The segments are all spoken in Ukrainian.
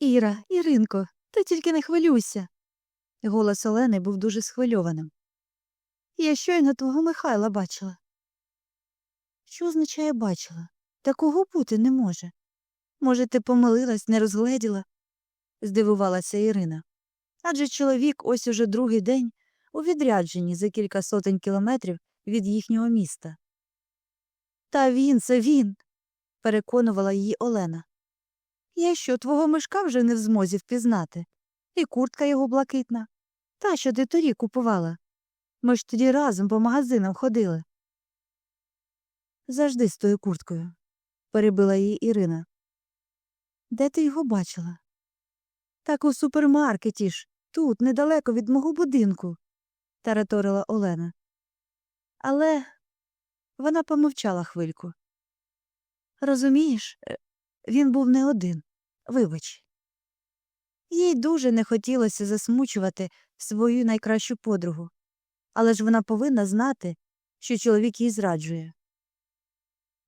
Іра, Іринко, ти тільки не хвилюйся. Голос Олени був дуже схвильованим. Я щойно твого Михайла бачила. Що означає бачила? Такого бути не може. Може, ти помилилась, не розгледіла? здивувалася Ірина. Адже чоловік ось уже другий день у відрядженні за кілька сотень кілометрів від їхнього міста. Та він, це він, переконувала її Олена. Я що, твого мишка вже не в змозі впізнати? І куртка його блакитна. Та, що ти торік купувала. Ми ж тоді разом по магазинам ходили. Завжди з тою курткою, перебила її Ірина. Де ти його бачила? Так у супермаркеті ж, тут, недалеко від мого будинку, тараторила Олена. Але вона помовчала хвильку. Розумієш, е, він був не один. Вибач. Їй дуже не хотілося засмучувати свою найкращу подругу, але ж вона повинна знати, що чоловік їй зраджує.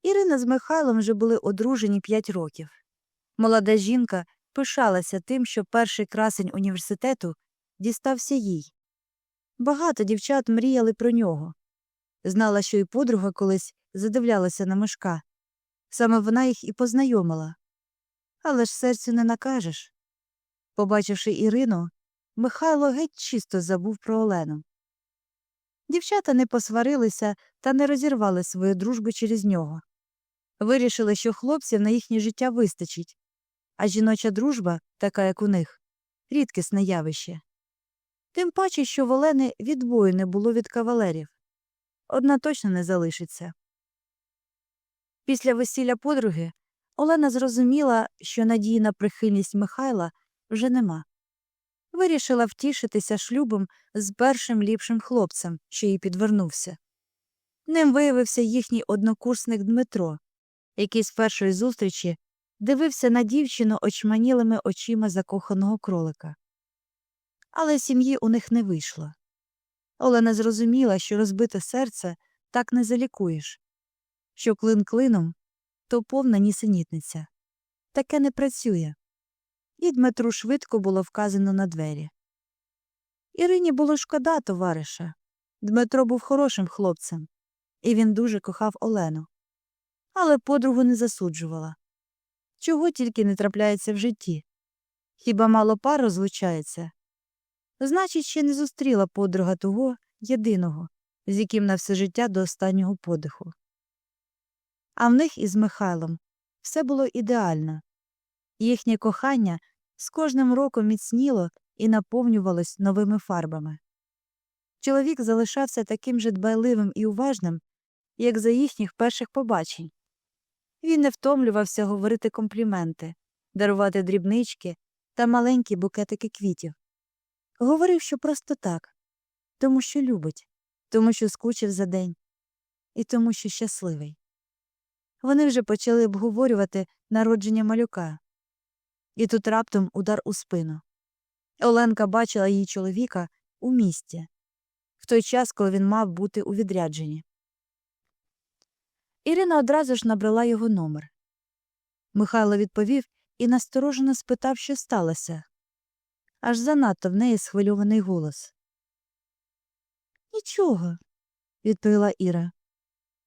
Ірина з Михайлом вже були одружені п'ять років. Молода жінка пишалася тим, що перший красень університету дістався їй. Багато дівчат мріяли про нього. Знала, що і подруга колись задивлялася на мишка. Саме вона їх і познайомила. Але ж серцю не накажеш. Побачивши Ірину, Михайло геть чисто забув про Олену. Дівчата не посварилися та не розірвали свою дружбу через нього. Вирішили, що хлопців на їхнє життя вистачить, а жіноча дружба, така як у них, рідкісне явище. Тим паче, що в Олени відбою не було від кавалерів. Одна точно не залишиться. Після весілля подруги Олена зрозуміла, що надії на прихильність Михайла вже нема. Вирішила втішитися шлюбом з першим ліпшим хлопцем, що їй підвернувся. Ним виявився їхній однокурсник Дмитро, який з першої зустрічі дивився на дівчину очманілими очима закоханого кролика. Але сім'ї у них не вийшло. Олена зрозуміла, що розбите серце так не залікуєш, що клин клином то повна нісенітниця. Таке не працює. І Дмитру швидко було вказано на двері. Ірині було шкода товариша. Дмитро був хорошим хлопцем, і він дуже кохав Олену. Але подругу не засуджувала. Чого тільки не трапляється в житті. Хіба мало пар розлучається? Значить, ще не зустріла подруга того єдиного, з яким на все життя до останнього подиху. А в них із Михайлом все було ідеально. Їхнє кохання з кожним роком міцніло і наповнювалось новими фарбами. Чоловік залишався таким же дбайливим і уважним, як за їхніх перших побачень. Він не втомлювався говорити компліменти, дарувати дрібнички та маленькі букетики квітів. Говорив, що просто так, тому що любить, тому що скучив за день, і тому, що щасливий. Вони вже почали обговорювати народження малюка. І тут раптом удар у спину. Оленка бачила її чоловіка у місті, в той час, коли він мав бути у відрядженні. Ірина одразу ж набрала його номер. Михайло відповів і насторожено спитав, що сталося. Аж занадто в неї схвильований голос. Нічого, відповіла Іра.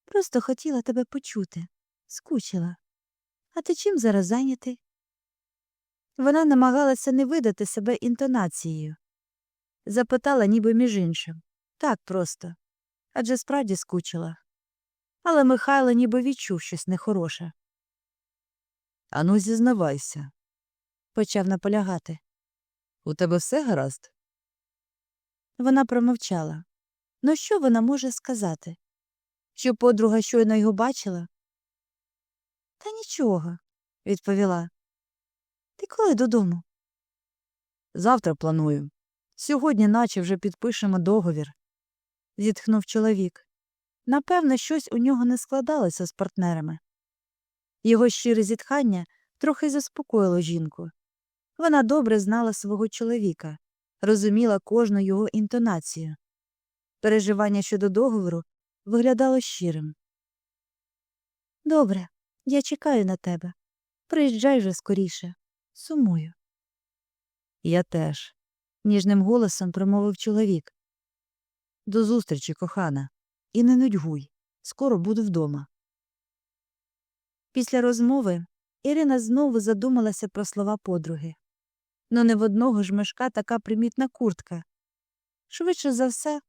Просто хотіла тебе почути. Скучила. А ти чим зараз зайнятий? Вона намагалася не видати себе інтонацією. Запитала, ніби між іншим. Так просто. Адже справді скучила. Але Михайло ніби відчув щось нехороше. Ану, зізнавайся. Почав наполягати. У тебе все гаразд? Вона промовчала. Ну що вона може сказати? Що подруга щойно його бачила? Та нічого, відповіла. Ти коли додому? Завтра планую. Сьогодні, наче вже підпишемо договір. зітхнув чоловік. Напевно, щось у нього не складалося з партнерами. Його щире зітхання трохи заспокоїло жінку. Вона добре знала свого чоловіка, розуміла кожну його інтонацію. Переживання щодо договору виглядало щирим. Добре, я чекаю на тебе. Приїжджай же скоріше. Сумую. Я теж. ніжним голосом промовив чоловік. До зустрічі, кохана. І не нудьгуй. Скоро буду вдома. Після розмови Ірина знову задумалася про слова подруги. Ну не в одного ж мешка така примітна куртка. Швидше за все,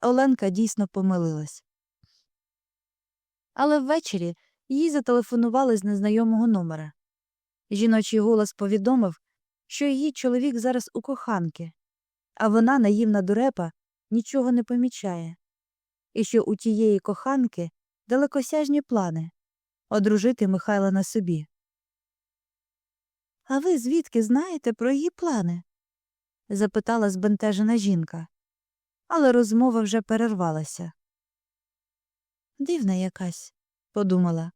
Оленка дійсно помилилась. Але ввечері їй зателефонували з незнайомого номера. Жіночий голос повідомив, що її чоловік зараз у коханки, а вона, наївна дурепа, нічого не помічає, і що у тієї коханки далекосяжні плани одружити Михайла на собі. А ви звідки знаєте про її плани? запитала збентежена жінка. Але розмова вже перервалася. Дивна якась, подумала.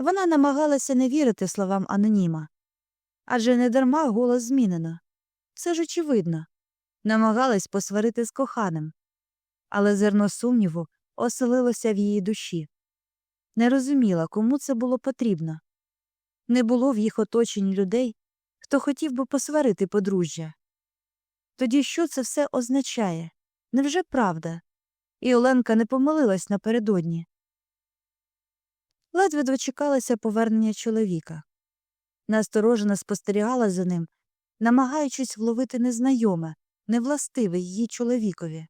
Вона намагалася не вірити словам аноніма. Адже недарма голос змінено. Все ж очевидно. Намагалась посварити з коханим. Але зерно сумніву оселилося в її душі. Не розуміла, кому це було потрібно. Не було в їх оточенні людей, хто хотів би посварити подружжя. Тоді що це все означає? Невже правда? І Оленка не помилилась напередодні. Ледве дочекалася повернення чоловіка. Насторожено спостерігала за ним, намагаючись вловити незнайоме, невластиве її чоловікові.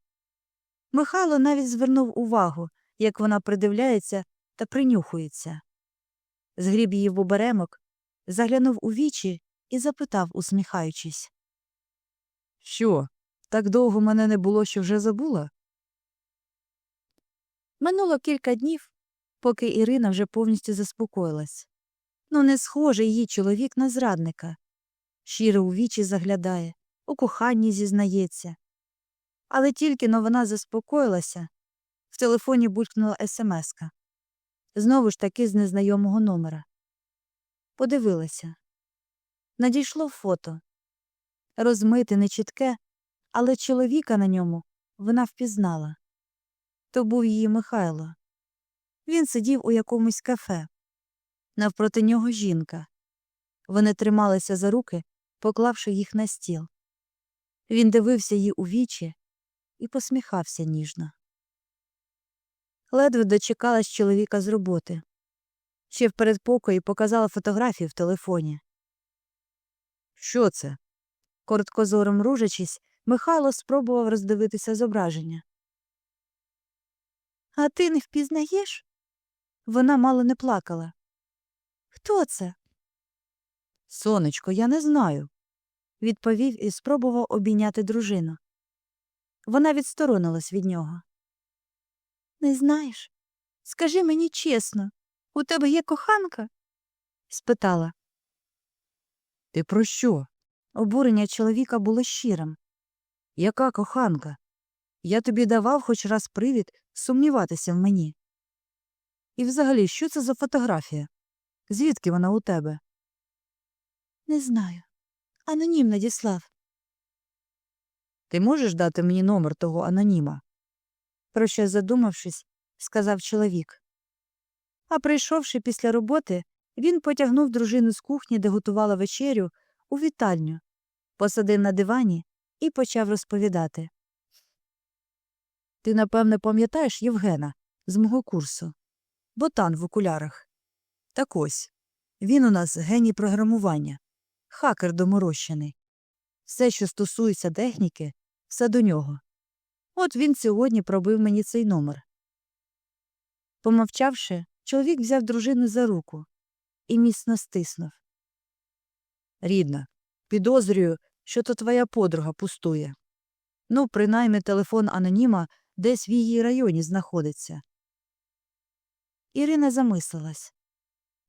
Михайло навіть звернув увагу, як вона придивляється та принюхується. Згріб її в оберемок, заглянув у вічі і запитав, усміхаючись. Що? Так довго мене не було, що вже забула? Минуло кілька днів, поки Ірина вже повністю заспокоїлась. Ну, не схоже її чоловік на зрадника. Щиро у вічі заглядає, у коханні зізнається. Але тільки но вона заспокоїлася, в телефоні булькнула смска. Знову ж таки з незнайомого номера. Подивилася. Надійшло фото. Розмите, нечітке, але чоловіка на ньому вона впізнала. То був її Михайло. Він сидів у якомусь кафе. Навпроти нього жінка. Вони трималися за руки, поклавши їх на стіл. Він дивився їй у вічі і посміхався ніжно. Ледве дочекалась чоловіка з роботи. Ще в передпокої показала фотографію в телефоні. Що це? Короткозором ружачись, Михайло спробував роздивитися зображення. А ти не впізнаєш? Вона мало не плакала. Хто це? Сонечко, я не знаю. відповів і спробував обійняти дружину. Вона відсторонилась від нього. Не знаєш? Скажи мені чесно, у тебе є коханка? спитала. Ти про що? Обурення чоловіка було щирим. Яка коханка? Я тобі давав хоч раз привід сумніватися в мені. І взагалі, що це за фотографія? Звідки вона у тебе? Не знаю. Анонім надіслав. Ти можеш дати мені номер того аноніма? Про що задумавшись, сказав чоловік. А прийшовши після роботи, він потягнув дружину з кухні, де готувала вечерю, у вітальню, посадив на дивані і почав розповідати. Ти, напевне, пам'ятаєш Євгена з мого курсу. Ботан в окулярах. Так ось. Він у нас геній програмування, хакер доморощений. Все, що стосується техніки, все до нього. От він сьогодні пробив мені цей номер. Помовчавши, чоловік взяв дружину за руку і міцно стиснув. Рідна, підозрюю, що то твоя подруга пустує. Ну, принаймні телефон аноніма десь в її районі знаходиться. Ірина замислилась.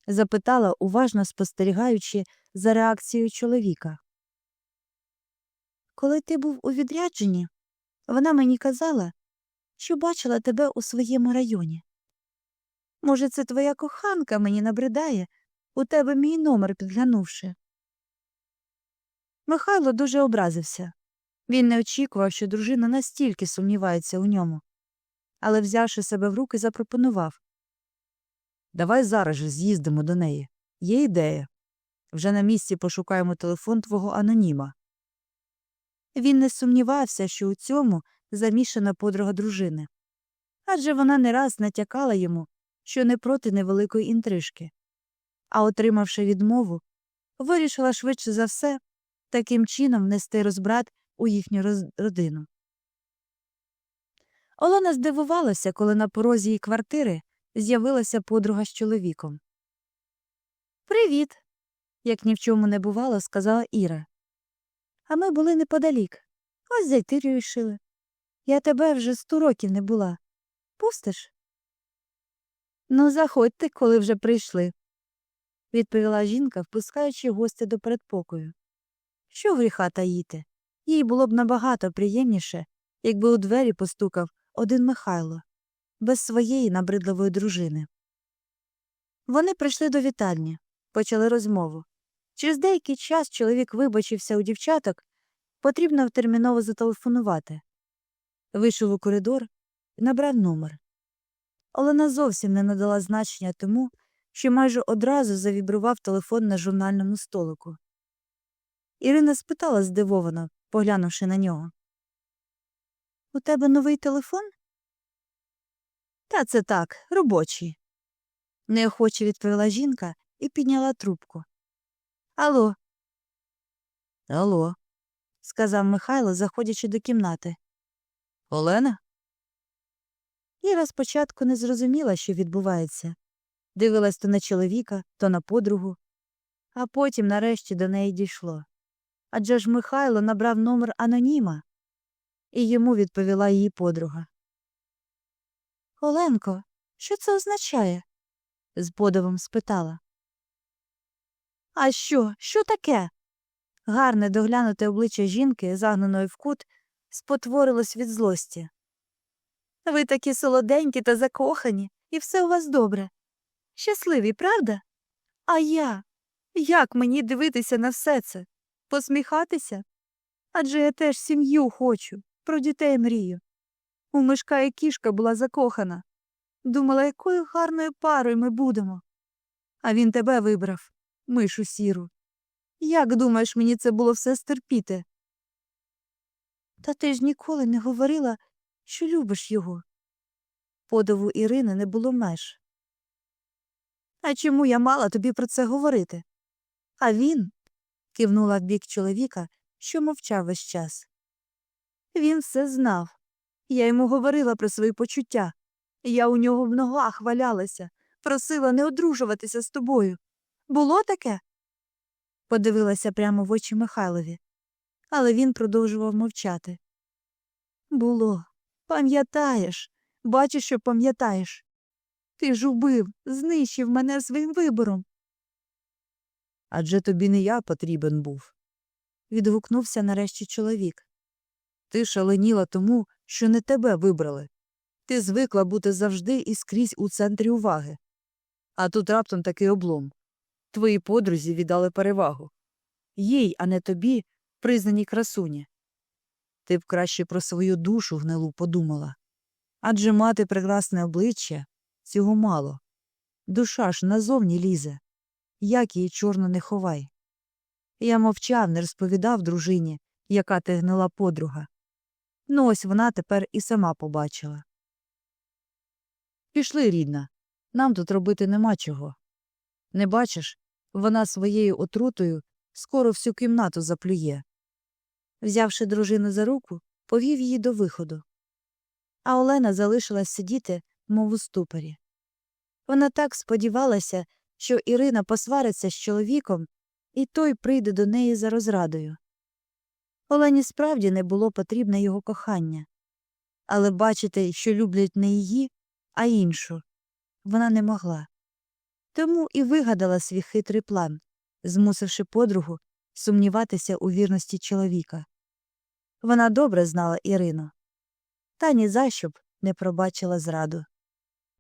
Запитала, уважно спостерігаючи за реакцією чоловіка. Коли ти був у відрядженні, вона мені казала, що бачила тебе у своєму районі. Може, це твоя коханка мені набридає, у тебе мій номер підглянувши. Михайло дуже образився. Він не очікував, що дружина настільки сумнівається у ньому. Але, взявши себе в руки, запропонував Давай зараз же з'їздимо до неї. Є ідея. Вже на місці пошукаємо телефон твого аноніма. Він не сумнівався, що у цьому замішана подруга дружини. Адже вона не раз натякала йому, що не проти невеликої інтрижки. А отримавши відмову, вирішила швидше за все таким чином внести розбрат у їхню роз- родину. Олена здивувалася, коли на порозі її квартири з'явилася подруга з чоловіком. Привіт, як ні в чому не бувало, сказала Іра. А ми були неподалік. Ось зайти рішили. Я тебе вже сто років не була. Пустиш? Ну, заходьте, коли вже прийшли, відповіла жінка, впускаючи гостя до передпокою. Що гріха таїти? Їй було б набагато приємніше, якби у двері постукав один Михайло, без своєї набридливої дружини. Вони прийшли до вітальні, почали розмову. Через деякий час чоловік вибачився у дівчаток, потрібно терміново зателефонувати. Вийшов у коридор набрав номер. Олена зовсім не надала значення тому, що майже одразу завібрував телефон на журнальному столику. Ірина спитала здивовано, поглянувши на нього. У тебе новий телефон? Та це так, робочий. Неохоче відповіла жінка і підняла трубку. Алло, Алло, сказав Михайло, заходячи до кімнати. Олена? Іра спочатку не зрозуміла, що відбувається. Дивилась то на чоловіка, то на подругу, а потім нарешті до неї дійшло. Адже ж Михайло набрав номер аноніма, і йому відповіла її подруга. Оленко, що це означає? з подивом спитала. А що? Що таке? Гарне доглянуте обличчя жінки, загнаної в кут, спотворилось від злості. Ви такі солоденькі та закохані, і все у вас добре. Щасливі, правда? А я? Як мені дивитися на все це? Посміхатися? Адже я теж сім'ю хочу, про дітей мрію. У мишка і кішка була закохана. Думала, якою гарною парою ми будемо. А він тебе вибрав, мишу сіру. Як думаєш, мені це було все стерпіти? Та ти ж ніколи не говорила, що любиш його. Подиву Ірини не було меж. А чому я мала тобі про це говорити? А він кивнула в бік чоловіка, що мовчав весь час. Він все знав. Я йому говорила про свої почуття. Я у нього в ногах валялася, просила не одружуватися з тобою. Було таке? Подивилася прямо в очі Михайлові, але він продовжував мовчати. Було. Пам'ятаєш, бачиш, що пам'ятаєш. Ти ж убив, знищив мене своїм вибором. Адже тобі не я потрібен був. відгукнувся нарешті чоловік. Ти шаленіла тому, що не тебе вибрали. Ти звикла бути завжди і скрізь у центрі уваги. А тут раптом такий облом. Твої подрузі віддали перевагу. Їй, а не тобі, признані красуні. Ти б краще про свою душу гнилу подумала. Адже мати прекрасне обличчя цього мало. Душа ж назовні лізе. Як її чорно не ховай. Я мовчав, не розповідав дружині, яка ти гнила подруга. Ну, ось вона тепер і сама побачила. Пішли, рідна. Нам тут робити нема чого. Не бачиш, вона своєю отрутою скоро всю кімнату заплює. Взявши дружину за руку, повів її до виходу. А Олена залишилась сидіти, мов у ступорі. Вона так сподівалася, що Ірина посвариться з чоловіком, і той прийде до неї за розрадою. Олені справді не було потрібне його кохання, але бачити, що люблять не її, а іншу, вона не могла. Тому і вигадала свій хитрий план, змусивши подругу сумніватися у вірності чоловіка. Вона добре знала Ірину, та ні за що б не пробачила зраду.